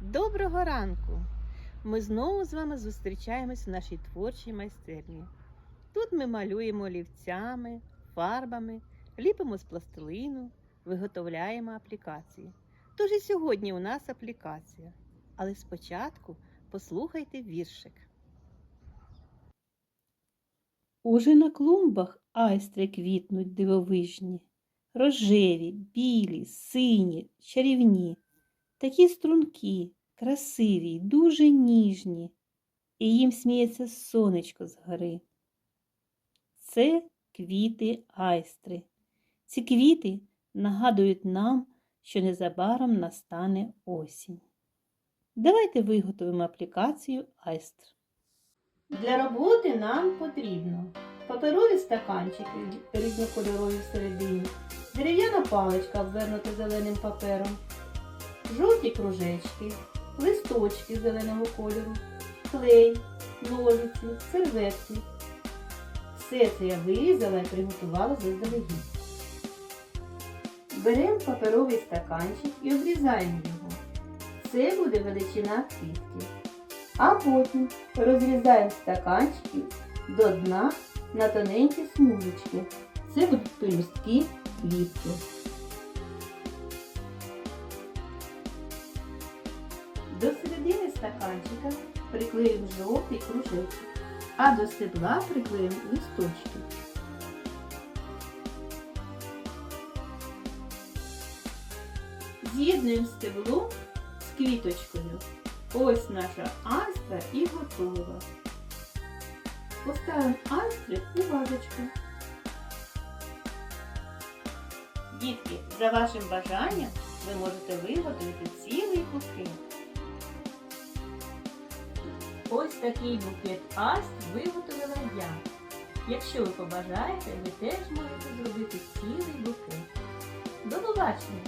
Доброго ранку! Ми знову з вами зустрічаємось в нашій творчій майстерні. Тут ми малюємо олівцями, фарбами, ліпимо з пластилину, виготовляємо аплікації. Тож і сьогодні у нас аплікація. Але спочатку послухайте віршик. Уже на клумбах айстри квітнуть дивовижні, рожеві, білі, сині, чарівні, такі стрункі, красиві, дуже ніжні, і їм сміється сонечко з гори. Це квіти айстри. Ці квіти нагадують нам, що незабаром настане осінь. Давайте виготовимо аплікацію айстр. Для роботи нам потрібно паперові стаканчики різнокольорові всередині, дерев'яна паличка обвернута зеленим папером, жовті кружечки, листочки зеленого кольору, клей, ножиці, серветки. Все це я вирізала і приготувала заздалегідь. Беремо паперовий стаканчик і обрізаємо його. Це буде величина квітки. А потім розрізаємо стаканчики до дна на тоненькі смужечки. Це будуть пелюстки квітки. До середини стаканчика приклеїмо жовтий кружечок, а до стебла приклеїмо листочки. З'єднуємо стебло з квіточкою. Ось наша астра і готова. Поставимо астри у вазочку. Дітки, за вашим бажанням ви можете виготовити цілий букет. Ось такий букет аст виготовила я. Якщо ви побажаєте, ви теж можете зробити цілий букет. До побачення!